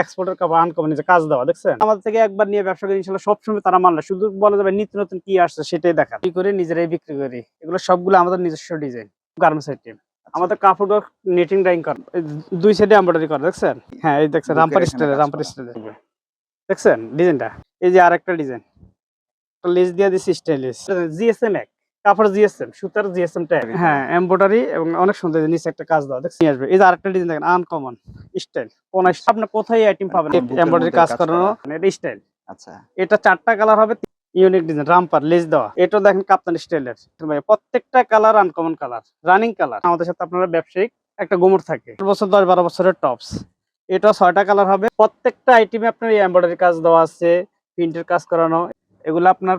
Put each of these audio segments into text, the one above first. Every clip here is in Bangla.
এক্সপোর্টের কাপড় আনকমন যে কাজ দেওয়া দেখছেন? আমাদের থেকে একবার নিয়ে ব্যবসা করি ইনশাল্লাহ সবসময় তারা মানলে শুধু বলা যাবে নিত্য নতুন কি আসছে সেটাই দেখা কি করে নিজেরাই বিক্রি করি। এগুলো সবগুলো আমাদের নিজস্ব ডিজাইন গার্মেন্টস আইটেম আমাদের কাপড় নেটিং ডাইং করা। দুই সাইডে এমব্রয়ডারি করা দেখছেন? হ্যাঁ এই দেখছেন রামপার স্টাইলে রামপার। স্টাইলে দেখছেন ডিজাইনটা এই যে আরেকটা ডিজাইন লেস দিয়ে দিছি স্টাইলিশ জিএসএম এক কাপড় জিএসএম সুতার জিএসএম ট্যাগ হ্যাঁ এমব্রয়ডারি এবং অনেক সুন্দর নিচে একটা কাজ দেওয়া। দেখছেন আসবে। এই যে আরেকটা ডিজাইন দেখেন আনকমন স্টাইল কোন আপনি কোথায় আইটেম পাবেন? একদম এমব্রয়ডারি কাজ করানো। এটা স্টাইল আচ্ছা। এটা চারটা কালার হবে ইউনিক ডিজাইন রামপার লেস দেওয়া। এটা দেখেন কাপ্তান স্টাইলের প্রত্যেকটা colour uncommon colour running colour আমাদের সাথে আপনারা ব্যবসায়িক একটা গোমর থাকে। বছর দশ বারো বছরের টপস এটা ছয়টা কালার হবে। প্রত্যেকটা আইটেমে আপনার এমব্রয়ডারি কাজ দেওয়া আছে প্রিন্টের কাজ করানো। এগুলো আপনার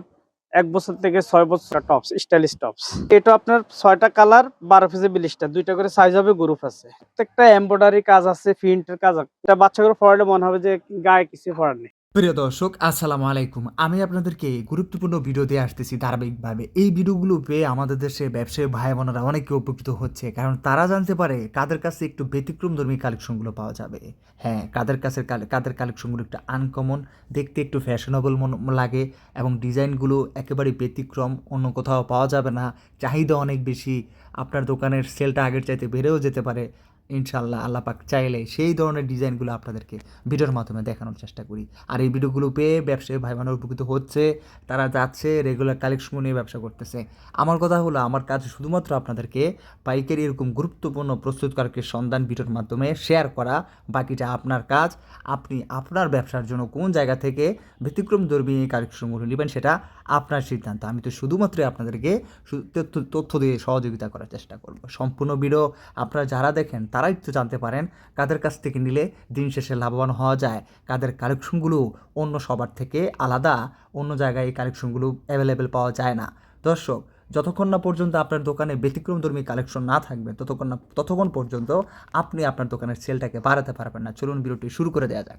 এক বছর থেকে ছয় বছর টপস স্টাইলিশ টপস এটা আপনার ছয়টা কালার বারো পিসে বিলিশটা। দুইটা করে সাইজ হবে গ্রুপ আছে। প্রত্যেকটা এমব্রয়ডারি কাজ আছে প্রিন্টের কাজ আছে। এটা বাচ্চাগুলো পড়ালে মনে হবে যে গায়ে কিছু পড়ার নেই। প্রিয় দর্শক, আসসালামু আলাইকুম। আমি আপনাদেরকে গুরুত্বপূর্ণ ভিডিও দিয়ে আসতেছি ধারাবাহিকভাবে। এই ভিডিওগুলো পেয়ে আমাদের দেশে ব্যবসায়ী ভাই বোনেরা অনেকে উপকৃত হচ্ছে, কারণ তারা জানতে পারে কাদের কাছে একটু ব্যতিক্রমধর্মী কালেকশনগুলো পাওয়া যাবে। হ্যাঁ কাদের কাছে কাদের কালেকশনগুলো একটু আনকমন দেখতে একটু ফ্যাশনেবল লাগে এবং ডিজাইনগুলো একেবারে ব্যতিক্রম, অন্য কোথাও পাওয়া যাবে না। চাহিদা অনেক বেশি, আপনার দোকানের সেলটা আগের চাইতে বেড়েও যেতে পারে। ইনশাল্লাহ আল্লাহ পাক চাইলে সেই ধরনের ডিজাইনগুলো আপনাদেরকে ভিডিওর মাধ্যমে দেখানোর চেষ্টা করি। আর এই ভিডিওগুলো পেয়ে ব্যবসায়ী ভাই বোনেরা উপকৃত হচ্ছে, তারা যাচ্ছে রেগুলার কালেকশন নিয়ে ব্যবসা করতেছে। আমার কথা হলো, আমার কাজ শুধুমাত্র আপনাদেরকে পাইকারি এরকম গুরুত্বপূর্ণ প্রস্তুতকারকের সন্ধান ভিডিওর মাধ্যমে শেয়ার করা, বাকিটা আপনার কাজ। আপনি আপনার ব্যবসার জন্য কোন জায়গা থেকে ব্যতিক্রম ধর্মী কালেকশনগুলো নেবেন সেটা আপনার সিদ্ধান্ত। আমি তো শুধুমাত্র আপনাদেরকে তথ্য- তথ্য দিয়ে সহযোগিতা করার চেষ্টা করব। সম্পূর্ণ ভিডিও আপনারা যারা দেখেন, তারাই তো জানতে পারেন কাদের কাছ থেকে নিলে দিন শেষে লাভবান হওয়া যায়। কাদের কালেকশনগুলো অন্য সবার থেকে আলাদা, অন্য জায়গায় এই কালেকশনগুলো অ্যাভেলেবেল পাওয়া যায় না। দর্শক, যতক্ষণ না পর্যন্ত আপনার দোকানে ব্যতিক্রমধর্মী কালেকশন না থাকবে, ততক্ষণ না, ততক্ষণ পর্যন্ত আপনি আপনার দোকানের সেলটাকে বাড়াতে পারবেন না। চলুন ভিডিওটি শুরু করে দেওয়া যাক।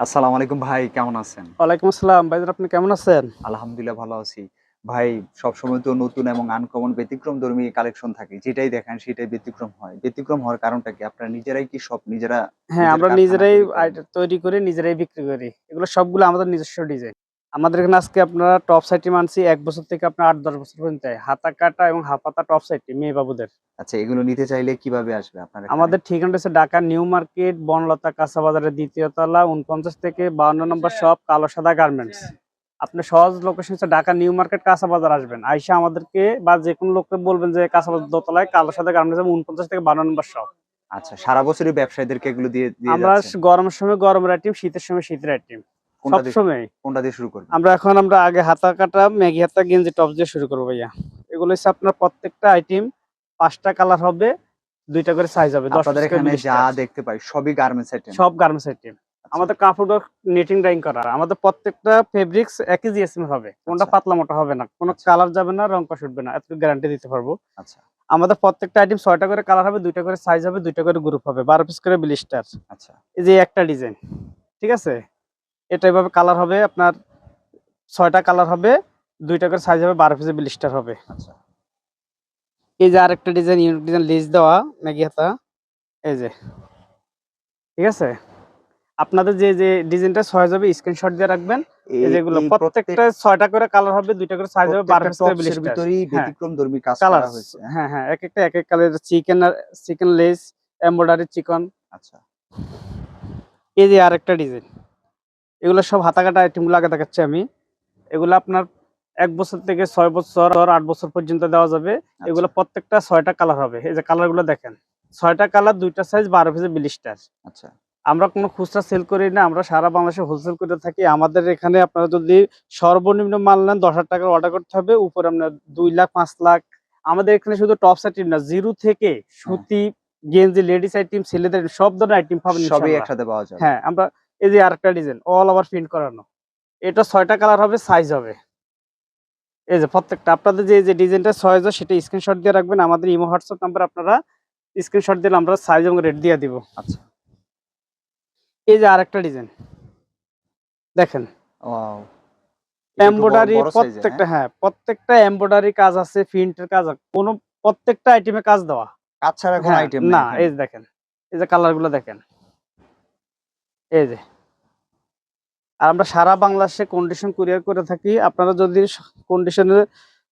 আসসালামু আলাইকুম ভাই কেমন আছেন? ওয়ালাইকুম আসসালাম। ভাই আপনি কেমন আছেন? আলহামদুলিল্লাহ ভালো আছি। ভাই সবসময় তো নতুন এবং আনকমন ব্যতিক্রম ধর্মী কালেকশন থাকে। যেটাই দেখেন সেটাই ব্যতিক্রম হয়। ব্যতিক্রম হওয়ার কারণটা কি? আপনারা নিজেরাই কি সব নিজেরা হ্যাঁ আমরা নিজেরাই তৈরি আইটেম তৈরি করে নিজেরাই বিক্রি করি। এগুলো সবগুলো আমাদের নিজস্ব ডিজাইন আমাদের এখানে আজকে আপনারা টপ সাইটি মানছি এক বছর থেকে আপনার আট দশ বছর পর্যন্ত। হাতা কাটা এবং হাফাতা টপ সাইটি মেয়ে বাবুদের। আচ্ছা এগুলো নিতে চাইলে কীভাবে আসবে আপনার আমাদের ঠিকানা হচ্ছে ঢাকা নিউ মার্কেট বনলতা কাঁচা বাজারের দ্বিতীয় তলা উনপঞ্চাশ থেকে বাউন্ন নম্বর শপ কালো সাদা গার্মেন্টস আপনি সহজ লোকেশন হচ্ছে ঢাকা নিউ মার্কেট কাঁচা বাজার আসবেন। আইসা আমাদেরকে বা যে কোনো লোককে বলবেন যে কাঁচা বাজার দোতলায় কালো সাদা গার্মেন্টস উনপঞ্চাশ থেকে বাউন্ন নম্বর শপ আচ্ছা সারা বছরই ব্যবসায়ীদেরকে এগুলো দিয়ে দিয়ে আমরা গরমের সময় গরমের আইটেম শীতের সময় শীতের আইটেম কোনটা দিয়ে সবসময়। কোনটা দিয়ে শুরু করবেন আমরা এখন আমরা আগে হাতা কাটা ম্যাগি হাতা গেঞ্জি টপ দিয়ে শুরু করব ভাইয়া। এগুলো হচ্ছে আপনার প্রত্যেকটা আইটেম পাঁচটা কালার হবে দুইটা করে সাইজ হবে আপনাদের এখানে যা দেখতে পাই সবই গার্মেন্টস আইটেম সব গার্মেন্টস আইটেম আমাদের কাপড় নেটিং ডাইং করা। আমাদের প্রত্যেকটা ফেব্রিক্স একই জিএসএম হবে। কোনটা আচ্ছা। পাতলা মোটা হবে না কোনো কালার যাবে না রং কষ উঠবে না এত গ্যারান্টি দিতে পারব। আচ্ছা। আমাদের প্রত্যেকটা আইটেম ছয়টা করে কালার হবে দুইটা করে সাইজ হবে দুইটা করে গ্রুপ হবে বারো পিস করে ব্লিস্টার আচ্ছা। এই যে একটা ডিজাইন ঠিক আছে? এটা এভাবে কালার হবে আপনার ছয়টা কালার হবে দুইটা করে সাইজ হবে বারো পিসের ব্লিস্টার হবে। আচ্ছা। এই যে আরেকটা ডিজাইন ইউনিক ডিজাইন লিজ দেওয়া ম্যাগি হাতা। এই যে। ঠিক আছে? আপনাদের যে যে ডিজাইনটা ছয় যাবে স্ক্রিনশট দিয়ে রাখবেন। যেগুলো প্রত্যেকটা ছয়টা করে কালার হবে দুইটা করে সাইজ হবে বারো পিসের ভিতরেই হ্যাঁ। ব্যতিক্রম ধর্মী কাজ করা হয়েছে। হ্যাঁ? হ্যাঁ হ্যাঁ এক একটা এক এক colour chicken chicken lace embroidery চিকন আচ্ছা। এই যে আরেকটা ডিজাইন এগুলো সব হাতা কাটা আইটেমগুলো আগে দেখাচ্ছি আমি। এগুলো আপনার এক বছর থেকে ছয় বছর আর আট বছর পর্যন্ত দেওয়া যাবে। আচ্ছা। এগুলো প্রত্যেকটা ছয়টা কালার হবে। এই যে কালারগুলো দেখেন ছয়টা কালার দুইটা সাইজ বারো পিসের বিলিস্টার আচ্ছা। আমরা কোনো খুচরা সেল করি না আমরা সারা বাংলাদেশে হোলসেল করে থাকি। আমাদের এখানে আপনারা যদি সর্বনিম্ন মাল নেন দশ হাজার টাকার অর্ডার করতে হবে। উপরে আপনার দুই লাখ পাঁচ লাখ। আমাদের এখানে শুধু টপস আইটেম না জিরো থেকে সুতি গেঞ্জি লেডিস আইটেম ছেলেদের সব ধরনের আইটেম পাবেন সবই একসাথে পাওয়া যাবে। হ্যাঁ আমরা এই যে আরেকটা ডিজাইন অল ওভার প্রিন্ট করানো। এটা ছয়টা কালার হবে সাইজ হবে। এই যে প্রত্যেকটা আপনাদের যে যে ডিজাইনটা ছয় হাজার সেটা স্ক্রিনশট দিয়ে রাখবেন। আমাদের ইমো হোয়াটসঅ্যাপ নাম্বার আপনারা স্ক্রিনশট দিলে আমরা সাইজ এবং রেট দিয়ে দিব। আচ্ছা। এই যে আরেকটা ডিজাইন দেখেন। এমব্রয়ডারি প্রত্যেকটা হ্যাঁ? হ্যাঁ প্রত্যেকটা এমব্রয়ডারি কাজ আছে প্রিন্টের কাজ কোনো প্রত্যেকটা আইটেমে কাজ দেওয়া। কাজ ছাড়া কোনো হ্যাঁ, আইটেম না এই যে দেখেন। এই যে কালারগুলো দেখেন। এই যে। আর আমরা সারা বাংলাদেশে কন্ডিশন কুরিয়ার করে থাকি। আপনারা যদি কন্ডিশনে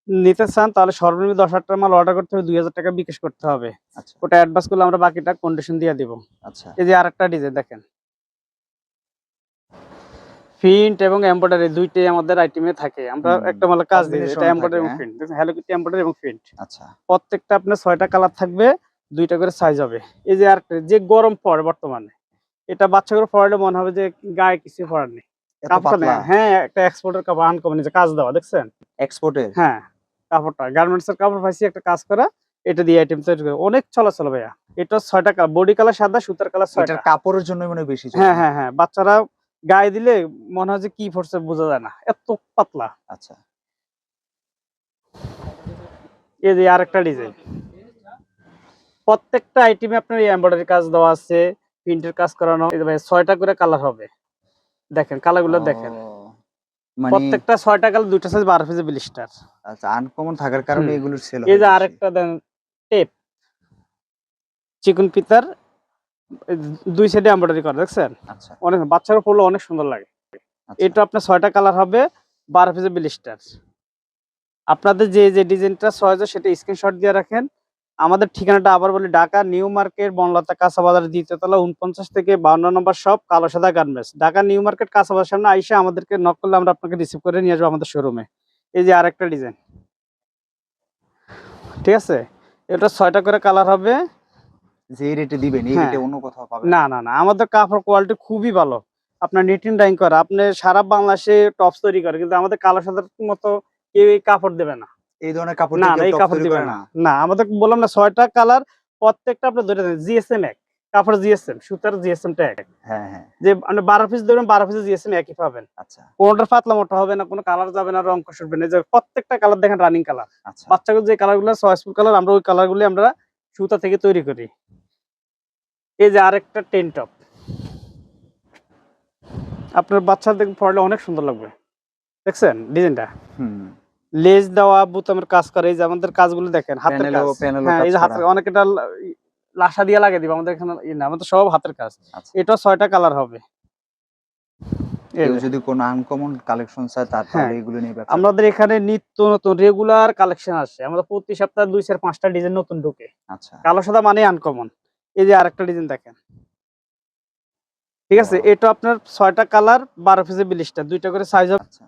নিতে চান তাহলে সর্বনিম্ন দশ হাজার টাকা মাল অর্ডার করতে হবে। দুই হাজার টাকা বিকাশ করতে হবে। আচ্ছা। ওটা অ্যাডভান্স করলে আমরা বাকিটা কন্ডিশন দিয়ে দিব। আচ্ছা। এই যে আরেকটা ডিজাইন দেখেন। প্রিন্ট এবং এমব্রয়ডারি দুইটাই আমাদের আইটেমে থাকে। আমরা একটা মালে কাজ দিই। এটা এমব্রয়ডারি এবং। প্রিন্ট দেখেন হ্যালো কিটি এমব্রয়ডারি এবং প্রিন্ট আচ্ছা। প্রত্যেকটা আপনার ছয়টা কালার থাকবে দুইটা করে সাইজ হবে। এই যে আরেকটা যে গরম পড়ে বর্তমানে এটা বাচ্চাগুলো পড়লে মনে হবে যে গায়ে কিছু পড়ার নেই। দেখেন, হ্যাঁ একটা এক্সপোর্টের কাপড় আনকমন যে কাজ দেওয়া দেখছেন? এক্সপোর্টের হ্যাঁ কাপড়টা গার্মেন্টস এর কাপড় পাইছি একটা কাজ করা এটা দিয়ে আইটেম তৈরি করে। অনেক চলাচল ভাইয়া। এটা ছয়টা কালার বডি কালার সাদা সুতার কালার ছয়টা। কাপড়ের জন্য মানে বেশি হ্যাঁ হ্যাঁ হ্যাঁ বাচ্চারা গায়ে দিলে মনে হয় যে কি পড়ছে বোঝা যায় না। এত পাতলা। আচ্ছা। এই যে আরেকটা ডিজাইন প্রত্যেকটা আইটেমে আপনার এমব্রয়ডারি কাজ দেওয়া আছে। প্রিন্টের কাজ করানো ভাই ছয়টা করে কালার হবে। দেখেন কালারগুলো দেখেন। মানে প্রত্যেকটা ছয়টা কালার দুইটা সাইজ বারো পিসে ব্লিস্টার আচ্ছা আনকমন থাকার কারণে। এগুলোর সেল এই যে আরেকটা দেন টেপ চিকন পিতার দুই সাইডে এমব্রয়ডারি করা দেখছেন? আচ্ছা। অনেক বাচ্চারা পড়লে অনেক সুন্দর লাগে। আচ্ছা। এটা আপনার ছয়টা কালার হবে বারো পিসে ব্লিস্টার আপনাদের যে যে ডিজাইনটা ছয় সেটা স্ক্রিনশট দিয়ে রাখেন। আমাদের ঠিকানাটা আবার বলি ঢাকা নিউ মার্কেট বনলতা কাঁচা বাজার দ্বিতীয়তলা উনপঞ্চাশ থেকে বাউন্ন নম্বর শপ কালো সাদা গার্মেন্টস ঢাকা নিউ মার্কেট কাঁচা বাজার সামনে আইসা আমাদেরকে নক করলে আমরা আপনাকে রিসিভ করে নিয়ে আসব আমাদের শোরুমে এই যে আরেকটা ডিজাইন ঠিক আছে? এটা ছয়টা করে কালার হবে। যে রেটে দিবেন এই হ্যাঁ। রেটে অন্য কোথাও পাবেন। না না না আমাদের কাপড় কোয়ালিটি খুবই ভালো। আপনার নিটিং ডাইং করে। আপনি সারা বাংলাদেশে টপস তৈরি করে কিন্তু আমাদের কালো সাদার মতো কেউ এই কাপড় দেবে না। এই ধরনের কাপড় না এই কাপড় তৈরি দিবে না। না। আমাদের বললাম না ছয়টা কালার প্রত্যেকটা আপনি ধরে দেন জিএসএম এক কাপড় জিএসএম সুতার জিএসএম টা এক। হ্যাঁ হ্যাঁ। যে আপনি বারো পিস দেবেন বারো পিস জিএসএম একই পাবেন। আচ্ছা। কোনোটা পাতলা মোটা হবে না কোনো কালার যাবে না রং কষ উঠবে না। যে প্রত্যেকটা কালার দেখেন রানিং কালার আচ্ছা। বাচ্চাগুলো যে কালারগুলো চয়েসফুল কালার আমরা ওই কালার গুলি আমরা সুতা থেকে তৈরি করি। এই যে আরেকটা টেন টপ আপনার বাচ্চাদের পড়লে অনেক সুন্দর লাগবে। দেখছেন ডিজাইনটা? হুম। লেজ দেওয়া বুতামের কাজ করে এই যে আমাদের কাজগুলো দেখেন হাতের কাজ। হ্যাঁ এই যে হাতের। অনেকটা লাসা দিয়ে লাগিয়ে দিব আমাদের এখানে না আমাদের সব হাতের কাজ। আচ্ছা। এটা ছয়টা কালার হবে। এই কেউ যে। যদি কোনো আনকমন কালেকশন চায় হ্যাঁ। তাহলে এগুলো নিয়ে আমাদের এখানে নিত্য নতুন রেগুলার কালেকশন আসে। আমাদের প্রতি সপ্তাহে দুই চার পাঁচটা ডিজাইন নতুন ঢুকে। আচ্ছা। কালো সাদা মানে আনকমন এই যে আরেকটা ডিজাইন দেখেন। ঠিক আছে? এটা আপনার ছয়টা কালার বারো পিসে বিলিশটা দুইটা করে সাইজ হবে। আচ্ছা।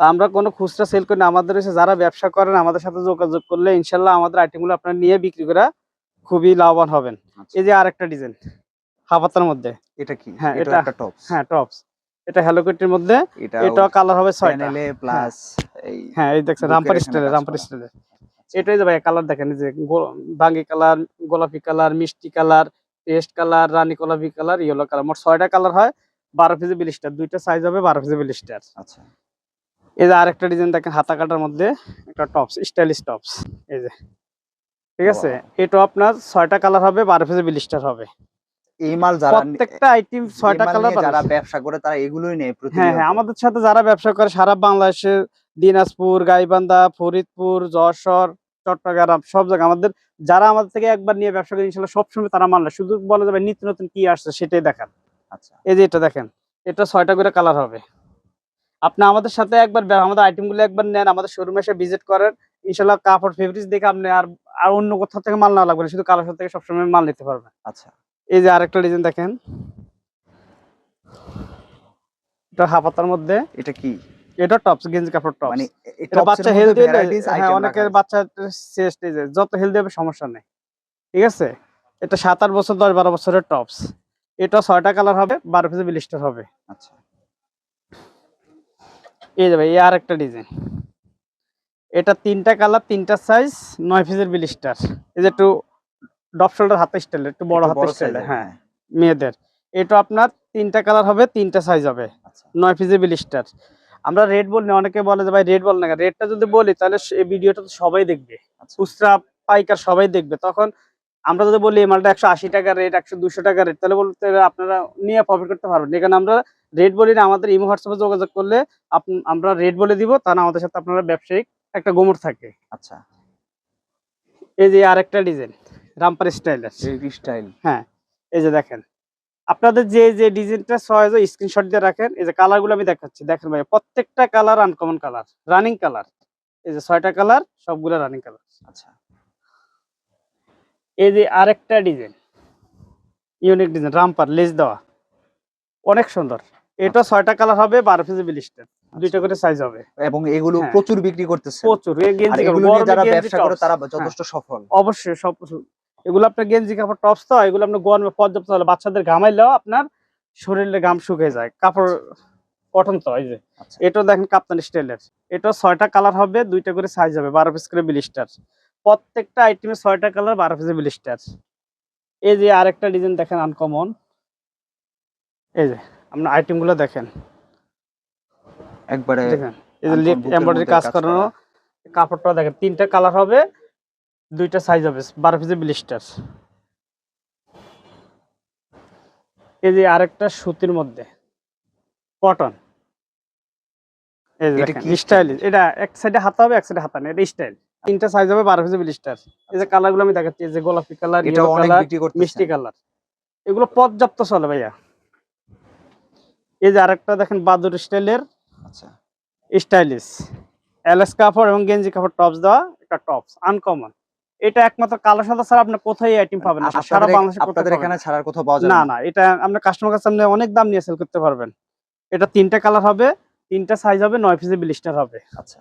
আমরা কোনো খুচরা সেল করি না। আমাদের হচ্ছে যারা ব্যবসা করেন আমাদের সাথে যোগাযোগ করলে ইনশাল্লাহ আমাদের আইটেমগুলো আপনারা নিয়ে বিক্রি করে খুবই লাভবান হবেন। আচ্ছা। এই যে আরেকটা ডিজাইন হাফাতার মধ্যে। এটা কি? হ্যাঁ, এটা একটা টপ হ্যাঁ টপস এটা হ্যালো কিটির মধ্যে। এটা কালার হবে ছয়টা। প্যানেলে প্লাস এই হ্যাঁ এই দেখছেন রামপার এখানে স্টাইলের রামপার করা। স্টাইলের এটাই যে ভাই কালার দেখেন যে গো- বাঙ্গি কালার গোলাপি কালার মিষ্টি কালার পেস্ট কালার রানী গোলাপি কালার ইয়েলো কালার মোট ছয়টা কালার হয় বারো পিসে বিলিশটার দুইটা সাইজ হবে বারো পিসে বিলিশটার আচ্ছা। এই যে আরেকটা ডিজাইন দেখেন হাতা কাটার মধ্যে একটা টপস স্টাইলিশ টপস এই যে ঠিক আছে. এটা আপনার ছয়টা কালার হবে বারো পিসে বিলিশটার হবে। এই মাল যারা প্রত্যেকটা আইটেম ছয়টা কালার যারা ব্যবসা করে তারা এগুলোই নেয় হ্যাঁ হ্যাঁ আমাদের সাথে যারা ব্যবসা করে সারা বাংলাদেশে দিনাজপুর গাইবান্ধা ফরিদপুর যশোর চট্টগ্রাম সব জায়গায় আমাদের যারা আমাদের থেকে একবার নিয়ে ব্যবসা করে ইনশাল্লাহ সবসময় তারা মানলে শুধু বলা যাবে নিত্য নতুন কি আসছে সেটাই দেখান আচ্ছা। এই যে এটা দেখেন এটা ছয়টা করে কালার হবে। আপনি আমাদের সাথে একবার আমাদের আইটেমগুলো একবার নেন আমাদের শোরুমে এসে ভিজিট করেন। ইনশাল্লাহ কাপড় ফেব্রিক্স দেখে আপনি আর আর অন্য কোথাও থেকে মাল না লাগবে না শুধু কালার থেকে সবসময় মাল নিতে পারবেন। আচ্ছা। এই যে আরেকটা ডিজাইন দেখেন। এটা হাফাতার মধ্যে। এটা কি? এটা টপস গেঞ্জি কাপড় টপস মানে এটা বাচ্চা হেলদি হ্যাঁ অনেকের বাচ্চা। বাচ্চা চেস্ট যত হেলদি হবে সমস্যা নেই। ঠিক আছে? এটা সাত আট বছর দশ বারো বছরের টপস এটা ছয়টা কালার হবে বারো পিসে বিলিস্টার হবে। আচ্ছা। এই যাবে এই আর একটা ডিজাইন এটা তিনটা কালার তিনটা সাইজ নয় পিসের বিলিস্টার এই যে একটু ডপ শোল্ডার হাতে স্টাইল একটু বড় হাতে স্টাইল হ্যাঁ। মেয়েদের। এটা আপনার তিনটা কালার হবে তিনটা সাইজ হবে। আচ্ছা। নয় পিসে বিলিস্টার আমরা রেড বলি না অনেকে বলে যে ভাই রেড বল না রেডটা যদি বলি তাহলে এই ভিডিওটা তো সবাই দেখবে। আচ্ছা। খুচরা পাইকার সবাই দেখবে। তখন আমরা যদি বলি এই মালটা একশো আশি টাকা রেট একশো দুশো টাকা রেট তাহলে বলতে আপনারা নিয়ে প্রফিট করতে পারবেন। এখানে আমরা রেট বলি না আমাদের ইমো হোয়াটসঅ্যাপে যোগাযোগ করলে আমরা রেট বলে দিব তাহলে আমাদের সাথে আপনারা ব্যবসায়িক একটা গোমর থাকে। আচ্ছা। এই যে আরেকটা ডিজাইন রামপার স্টাইল স্টাইল। হ্যাঁ এই যে দেখেন আপনাদের যে যে ডিজাইনটা সহজ স্ক্রিনশট দিয়ে রাখেন এই যে কালারগুলো আমি দেখাচ্ছি। দেখেন ভাই প্রত্যেকটা colour uncommon colour running colour. এই যে ছয়টা কালার সবগুলো রানিং কালার। আচ্ছা। এই যে আরেকটা ডিজাইন ইউনিক ডিজাইন রামপার লেস দেওয়া। অনেক সুন্দর। এটা ছয়টা কালার হবে বারো পিসে বিলিস্টার দুইটা করে সাইজ হবে। এবং এগুলো হ্যাঁ। প্রচুর বিক্রি করতেছে। প্রচুর। যারা ব্যবসা করে তারা হ্যাঁ। যথেষ্ট সফল। অবশ্যই সব এগুলো আপনার গেঞ্জি কাপড় টপস তো এগুলো আপনার গরমে পর্যাপ্ত হলে বাচ্চাদের ঘামাইলেও আপনার শরীরে ঘাম শুকিয়ে যায়। কাপড় কটন তো এই যে। আচ্ছা। এটা দেখেন কাপ্তান স্টাইলের এটা ছয়টা কালার হবে দুইটা করে সাইজ হবে বারো পিস করে বিলিস্টার প্রত্যেকটা আইটেমে ছয়টা কালার বারো পিসের বিলিস্টার এই যে আরেকটা ডিজাইন দেখেন আনকমন এই যে আপনার আইটেমগুলো দেখেন। একবারে দেখেন এই যে এমব্রয়ডারি কাজ করানো কাপড়টা দেখেন তিনটা কালার হবে দুইটা সাইজ হবে বারো পিসের বিলিস্টার এই যে আরেকটা সুতির মধ্যে কটন এই যে স্টাইল এটা এক সাইডে হাতা হবে এক সাইডে হাতা নেই এটা স্টাইল তিনটা সাইজ হবে বারো পিসের বিলিস্টার এই যে কালারগুলো আমি দেখাচ্ছি এই যে গোলাপি কালার এটা মিষ্টি কালার এগুলো পর্যাপ্ত চলে ভাইয়া। এই যে আরেকটা দেখেন বাদুর স্টাইলের আচ্ছা। স্টাইলিশ। এলএস কাপড় এবং গেঞ্জি কাপড় টপস দেওয়া একটা টপস আনকমন এটা একমাত্র কালো সাদা ছাড়া আপনি কোথায় আইটেম পাবেন না সারা বাংলাদেশে আপনাদের এখানে। ছাড়ার কোথাও পাওয়া যাবে না না? এটা আপনার কাস্টমার কাছে আপনি অনেক দাম নিয়ে সেল করতে পারবেন। এটা তিনটা কালার হবে তিনটা সাইজ হবে নয় পিসে বিলিস্টার হবে। আচ্ছা।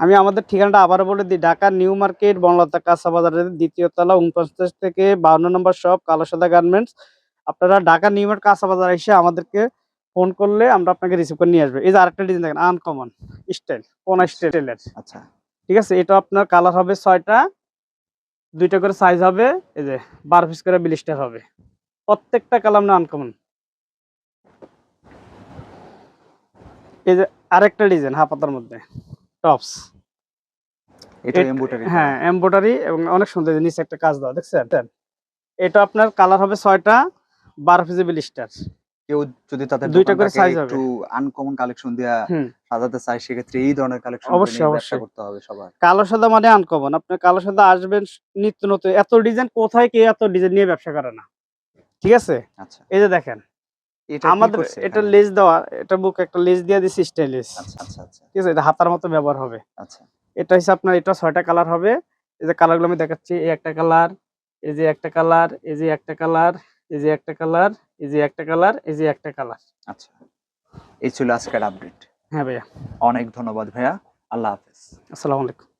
আমি আমাদের ঠিকানাটা আবারও বলে দিই ঢাকা নিউ মার্কেট বনলতা কাঁচা বাজারের দ্বিতীয় তলা উনপঞ্চাশ থেকে বাউন্ন নম্বর শপ কালো সাদা গার্মেন্টস। আপনারা ঢাকা নিউ মার্কেট কাঁচা বাজার এসে আমাদেরকে ফোন করলে আমরা আপনাকে রিসিভ করে নিয়ে আসব। এই যে আরেকটা ডিজাইন দেখেন আনকমন স্টাইল কোন স্টাইলের আচ্ছা। ঠিক আছে এটা আপনার কালার হবে ছয়টা দুইটা করে সাইজ হবে এই যে বারো পিস করে বিলিস্টার হবে। প্রত্যেকটা কালার না আনকমন এই যে আরেকটা ডিজাইন হাফাতার মধ্যে। টপস। এটা এমব্রয়ডারি হ্যাঁ এমব্রয়ডারি এবং অনেক সুন্দর নিচে একটা কাজ দেওয়া দেখছেন? এটা আপনার কালার হবে ছয়টা বারো পিসে বিলিস্টার কেউ যদি তাদের দুইটা করে size হবে। একটু আনকমন কালেকশন দেয়া সাজাতে চায় সেক্ষেত্রে এই ধরনের কালেকশন অবশ্যই, অবশ্যই। করতে হবে সবার। কালো সাদা মানে আনকমন আপনি কালো সাদা আসবেন নিত্য নতুন এত ডিজাইন কোথায় কে এত ডিজাইন নিয়ে ব্যবসা করে না। ঠিক আছে? আচ্ছা। এই যে দেখেন আমাদের এটা? লেস দেওয়া এটা বুক একটা দিয়ে দিছি স্টাইলিশ আচ্ছা আচ্ছা আচ্ছা। ঠিক আছে এটা হাতার মতো ব্যবহার হবে। আচ্ছা। এটা আপনার এটা ছয়টা কালার হবে। এই যে কালারগুলো আমি দেখাচ্ছি এই একটা কালার এই যে একটা কালার এই যে একটা কালার এই যে একটা কালার এই যে একটা কালার এই যে একটা কালার আচ্ছা। এই ছিল আজকের আপডেট হ্যাঁ ভাইয়া। অনেক ধন্যবাদ ভাইয়া। আল্লাহ হাফেজ। আসসালামু আলাইকুম।